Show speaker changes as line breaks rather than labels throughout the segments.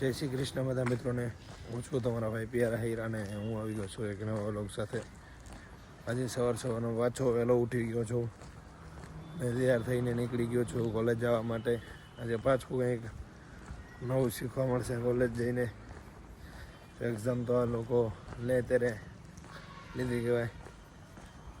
જય શ્રી કૃષ્ણ બધા મિત્રોને. હું છું તમારા ભાઈ પિયારા હીરાને હું આવી ગયો છું એક નવા વ્લોગ સાથે. આજે સવાર સવારનો પાછો વહેલો ઉઠી ગયો છું. ને તૈયાર થઈને નીકળી ગયો છું કોલેજ જવા માટે. આજે પાછું કંઈક નવું શીખવા મળશે કોલેજ જઈને. એક્ઝામ તો આ લોકો લે ત્યારે લીધી કહેવાય.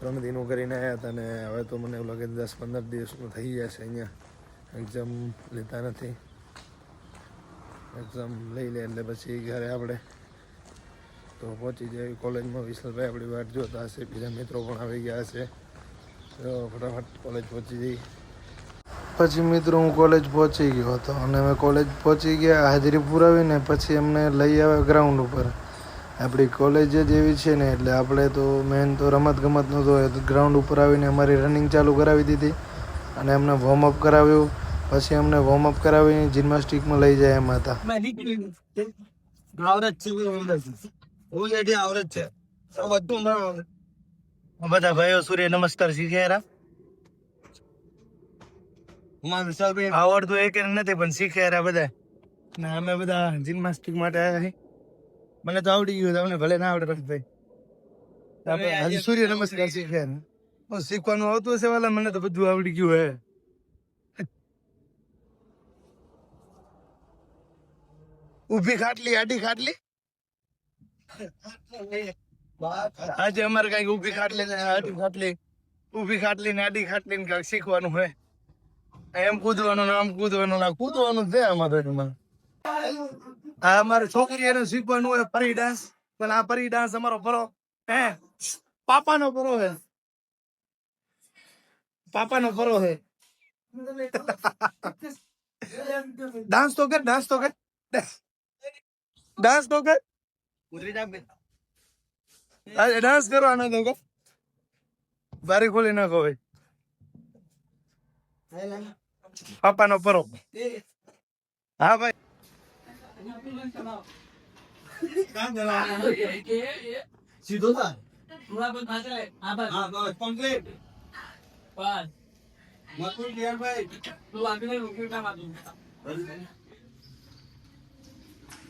ત્રણ દિનું કરીને આવ્યા હતા ને હવે તો મને એવું લાગે દસ પંદર દિવસનું થઈ જશે અહીંયા. એક્ઝામ લેતા નથી. એક્ઝામ લઈ લે એટલે પછી ઘરે આપણે તો પહોંચી જાય કોલેજમાં. વિશાલભાઈ આપણી વાટ જોતા હશે. બીજા મિત્રો પણ આવી ગયા હશે તો ફટાફટ કોલેજ પહોંચી જઈ પછી મિત્રો, હું કોલેજ પહોંચી ગયો હતો અને અમે કોલેજ પહોંચી ગયા, હાજરી પુરાવીને પછી અમને લઈ આવ્યા ગ્રાઉન્ડ ઉપર. આપણી કોલેજ જ એવી છે ને, એટલે આપણે તો મેન તો રમત ગમતનું તો ગ્રાઉન્ડ ઉપર આવીને અમારી રનિંગ ચાલુ કરાવી દીધી અને અમને વોર્મઅપ કરાવ્યું. પછી અમને વોર્મઅપ કરાવીને જિમ્નાસ્ટિકમાં લઈ જાય એમ હતા.
આવરત છે ઓલરેડી આવરત છે. આ બધું બધા ભાઈઓ સૂર્ય નમસ્કાર શીખ્યા આવડતું એક નથી પણ શીખ્યા બધા. ને અમે બધા જિમ્નાસ્ટિક માટે આવ્યા છીએ. મને તો આવડી ગયું તમને ભલે ના આવડે ભાઈ. આપણે હજી સૂર્ય નમસ્કાર શીખ્યા શીખવાનું આવતું હશે વાલા મને તો બધું આવડી ગયું હે. ઊભી ખાટલી આડી ખાટલી? આજે અમારે કંઈક ઊભી ખાટલી ને આડી ખાટલી ઊભી ખાટલી ને આડી ખાટલી ને કંઈક શીખવાનું હોય. એમ કૂદવાનું ને આમ કૂદવાનું ને કૂદવાનું છે અમારે આ અમારે છોકરી એને શીખવાનું હોય પરી ડાન્સ પણ આ પરી ડાન્સ અમારો પરો હે? પાપાનો પરો હે. પાપાનો પરો હે. ડાન્સ તો કર ડાન્સ તો કર. ડાન્સ તો કર. આજે ડાન્સ કરવાનો તો કર. બારી ખોલી નાખો ભાઈ. પાપાનો પરો હા ભાઈ. સીધો થા. હા બસ. કમ્પ્લીટ મકુલ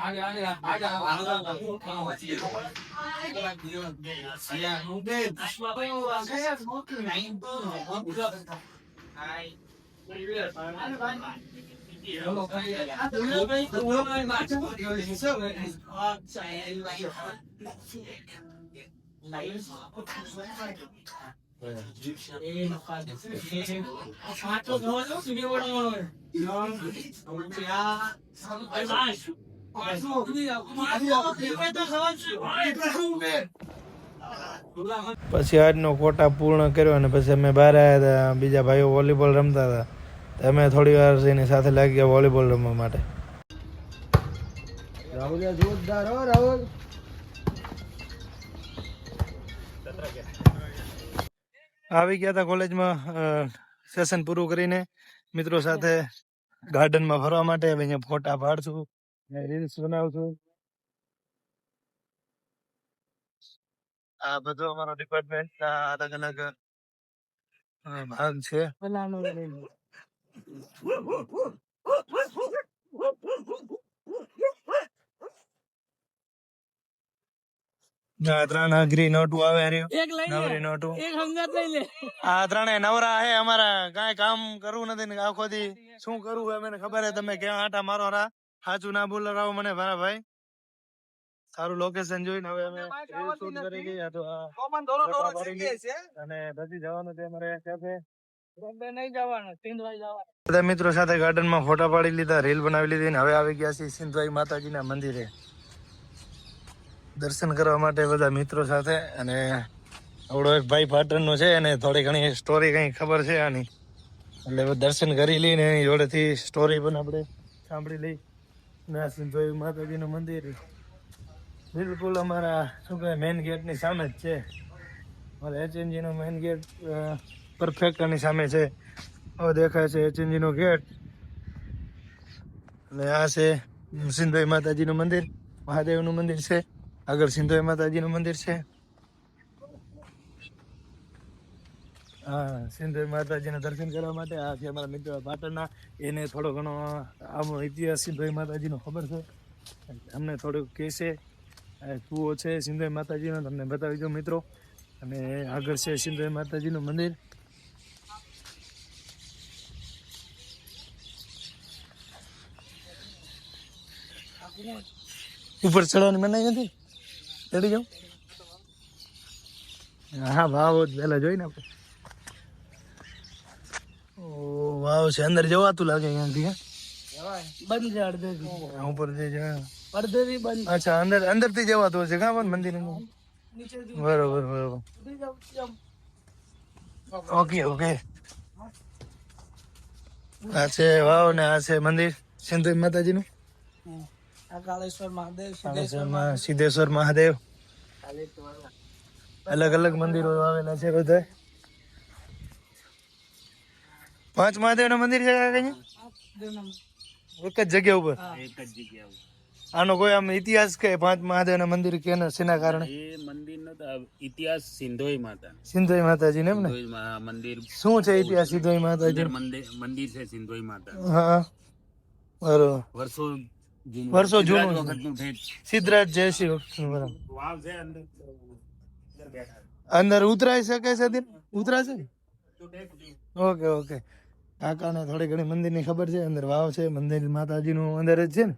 아니
아니야 맞아 맞아
맞아
맞지
야
근데 생각
그렇게 많이 떠 아이 아
પછી આજનો કોટા પૂર્ણ કર્યો અને પછી અમે બહાર આવ્યા હતા બીજા ભાઈઓ વોલીબોલ રમતા હતા અમે થોડી વાર એની સાથે લાગી ગયા વોલીબોલ રમવા માટે.
જોરદાર હો રાહુલ.
આવી ગયા હતા કોલેજમાં સેશન પૂરું કરીને. મિત્રો સાથે ગાર્ડનમાં ફરવા માટે હવે અહીંયા ફોટા પાડશું રીલ્સ બનાવશું. આ બધો અમારો ડિપાર્ટમેન્ટ અલગ અલગ ભાગ છે. ત્રણ અઘરી નોટું આવે રહ્યો
એક લઈ
નવરી નોટું.
એક હંગાત લઈ લે.
આ ત્રણે નવરા હે અમારા કાંઈ કામ કરવું નથી ને આખો દી. શું કરવું હે મને ખબર હે તમે કે આટા મારો રા. સાચું ના બોલાવો મને મારા ભાઈ. સારું લોકેશન જોઈને હવે અમે શૂટ કરી ગયા તો
છે છે.
અને પછી જવાનું છે અમારે કેફે બધા મિત્રો સાથે ગાર્ડનમાં ફોટા પાડી લીધા રીલ બનાવી લીધી ને હવે આવી ગયા છીએ સિંધવાઈ માતાજીના મંદિરે. દર્શન કરવા માટે બધા મિત્રો સાથે અને આવડો એક ભાઈ પાટણનો છે અને થોડી ઘણી સ્ટોરી કઈ ખબર છે આની. એટલે દર્શન કરી લઈને એની જોડેથી સ્ટોરી પણ આપણે સાંભળી લઈ. ના જોયું માતાજીનું મંદિર. બિલકુલ અમારા શું કહે મેઇન ગેટની સામે જ છે. અમારા એચએનજીનો મેઇન ગેટ પરફેક્ટ આની સામે છે. હવે દેખાય છે એચએનજીનો ગેટ અને આ છે સિંધોઈ માતાજીનું મંદિર. મહાદેવનું મંદિર છે. આગળ સિંધોઈ માતાજીનું મંદિર છે. હા સિંધોઈ માતાજીના દર્શન કરવા માટે આ છે અમારા મિત્ર પાટણના. એને થોડો ઘણો આમ ઇતિહાસ સિંધોઈ માતાજીનો ખબર છે. અમને થોડુંક કહેશે કૂવો છે સિંધોઈ માતાજીનો, તમને બતાવી દો મિત્રો. અને આગળ છે સિંધોઈ માતાજીનું મંદિર. ઉપર ચડવાની મનાઈ નથી? ચડી જાઉં હા વાવ પહેલા જોઈ ને આપણે. ઓ વાવ છે. અંદર જવાતું લાગે અહીંયાથી હે?
બંધ છે અડધેથી.
ઉપર જે છે
અડધેથી બંધ.
અચ્છા અંદર અંદરથી જવાતું હશે. કાં પણ મંદિર બરોબર બરોબર. Okay okay. આ છે વાવ ને આ છે મંદિર. સિંધુ માતાજીનું?
હમ. મહાદેવ સિદ્ધેશ્વર
મહાદેવ. અલગ અલગ મંદિરો આવેલા છે બધા પાંચ મહાદેવનું મંદિર છે એક જ જગ્યા ઉપર?
એક જ જગ્યા
આનો કોઈ આમ ઇતિહાસ કે પાંચ મહાદેવના મંદિર કે શેના કારણે?
એ મંદિર નો ઇતિહાસ સિંધોઈ માતા
સિંધોઈ માતાજી ને? એમ ને
મંદિર
શું છે ઇતિહાસ સિંધોઈ માતાજી
મંદિર મંદિર છે સિંધોઈ માતા
હા. બરોબર.
વર્ષો.
વર્ષો જૂનું. સિદ્ધરાજ જય શ્રી
વાવ છે અંદર
અંદર ઉતરાઈ શકે છે દિન? ઉતરાશે? Okay okay. કાકાને થોડી ઘણી મંદિરની ખબર છે અંદર વાવ છે મંદિર માતાજીનું અંદર જ છે ને?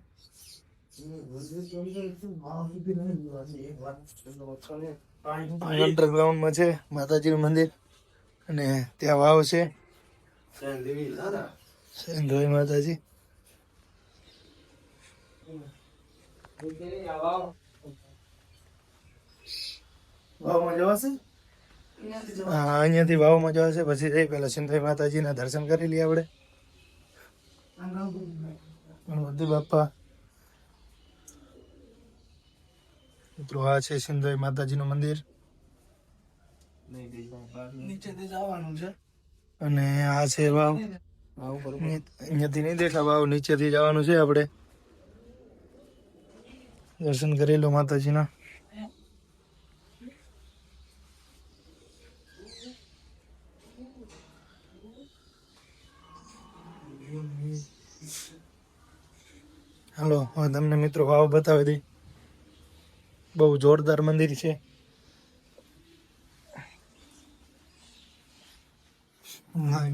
અંડરગ્રાઉન્ડમાં છે માતાજીનું મંદિર. અને ત્યાં વાવ છે. માતાજી. વાવમાં જવાશે હા અહીંયાથી વાવમાં જવાશે પછી જઈ પેલા સિંધોઈ માતાજીના દર્શન કરી લઈએ આપણે. ગણપતિ બાપા. મિત્રો આ છે સિંધોઈ માતાજીનું મંદિર.
નીચેથી જવાનું છે.
અને આ છે વાવ. અહીંયાથી નહીં દેખા વાવ નીચેથી જવાનું છે આપણે. દર્શન કરી લો માતાજીના. હાલો, હવે તમને મિત્રો વાવ બતાવી દઈ. બહુ જોરદાર મંદિર છે.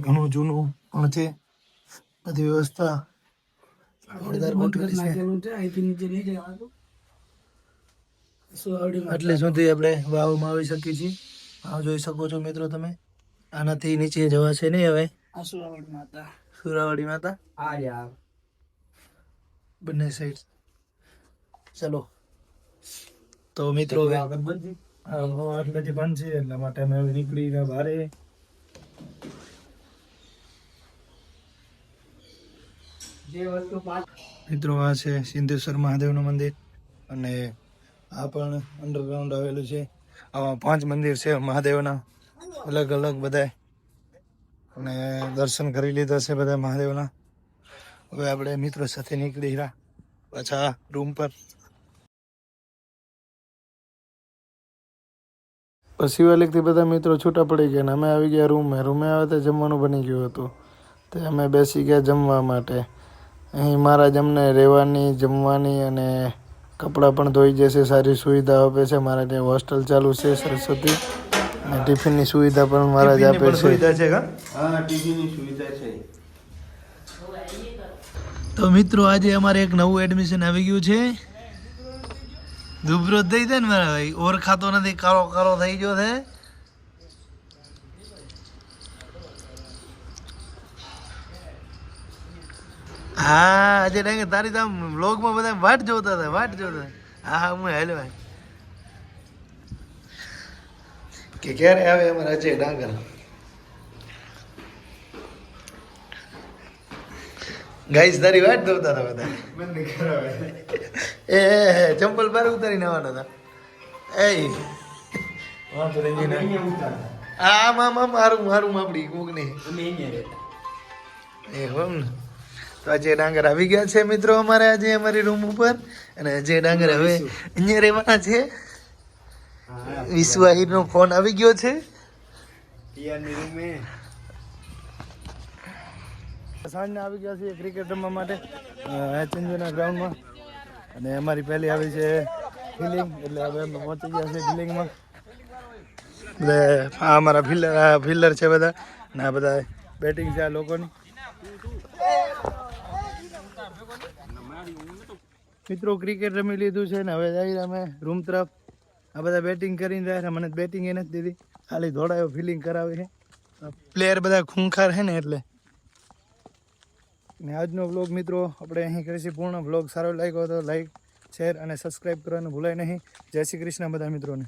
ઘણું જૂનું પણ છે. બધી વ્યવસ્થા જોરદાર ગોઠવેલી છે
નાખેલું છે અહીંથી નીચે નહીં જવાનું સુવાવડીમાં
એટલે સુધી આપણે વાવમાં આવી શકીએ છીએ. વાવ જોઈ શકો છો મિત્રો તમે. આનાથી નીચે જવા છે નહીં હવે?
આ સુવાવડી માતા
સુરાવાડી માતા
હા યાર.
બંને સાઈડ ચલો. તો મિત્રો એટલેથી બંધ છે. એટલા માટે અમે હવે નીકળી ગયા બારે
જે વસ્તુ પાંચ
મિત્રો આ છે સિંધેશ્વર મહાદેવનું મંદિર. અને આ પણ અંડરગ્રાઉન્ડ આવેલું છે. આવા પાંચ મંદિર છે મહાદેવના. અલગ અલગ બધા અને દર્શન કરી લીધા છે બધા મહાદેવના. હવે આપણે મિત્રો સાથે નીકળી રહ્યા. પાછા રૂમ પર. વાલીથી બધા મિત્રો છૂટા પડી ગયા ને અમે આવી ગયા રૂમે. રૂમે આવે તો જમવાનું બની ગયું હતું. તે અમે બેસી ગયા જમવા માટે. અહીં મહારાજ અમને રહેવાની, જમવાની અને કપડાં પણ ધોઈ જશે સારી સુવિધા આપે છે. મારા ત્યાં હોસ્ટેલ ચાલુ છે સરસ્વતી અને ટિફિનની સુવિધા પણ મહારાજ આપે છે.
હા ટીવીની સુવિધા છે.
તો મિત્રો આજે અમારે એક નવું એડમિશન આવી ગયું છે. ધુબરો થઈ જાય ને મારા ભાઈ. ઓળખાતો નથી કારો કારો થઈ ગયો છે. હા આજે ડાંગે તારી તો આમ વ્લોગમાં બધા વાટ જોતા હતા વાટ જોતા હા હા હું હેલો. ભાઈ કે ક્યારે આવે અમારે અજય ડાંગર? ગાઈસ તારી વાટ જોતા હતા બધા. એ ચંપલ બાર ઉતારી નાવાના હતા. એ વાંધો નહીં ને આમ આમ આમ મારું મારું આપડી કોક ને એ હોમ ને. તો આજે ડાંગર આવી ગયા છે મિત્રો અમારે આજે અમારી રૂમ ઉપર અને જે ડાંગર હવે અહીંયા રહેવાના છે. વિશ્વ આહિરનો ફોન આવી ગયો છે. સાંજના આવી ગયા છે ક્રિકેટ રમવા માટે ચંદુના ગ્રાઉન્ડમાં અને અમારી પહેલી આવી છે ફિલિંગ એટલે હવે અમે પહોંચી ગયા છે ફિલિંગમાં એટલે આ અમારા ફિલ્ડર આ ફિલ્ડર છે બધા. ને આ બધા બેટિંગ છે આ લોકોની. મિત્રો ક્રિકેટ રમી લીધું છે ને, હવે જઈએ અમે રૂમ તરફ. આ બધા બેટિંગ કરીને છે, મને બેટિંગ એ નથી દીધી. ખાલી દોડાયો ફિલિંગ કરાવે છે. પ્લેયર બધા ખૂંખાર છે ને એટલે. ને આજનો વ્લોગ મિત્રો, આપણે અહીં કરીશું પૂર્ણ. વ્લોગ સારો લાગ્યો તો લાઈક શેર અને સબસ્ક્રાઈબ કરવાનું ભૂલાય નહીં. જય શ્રી કૃષ્ણ બધા મિત્રોને.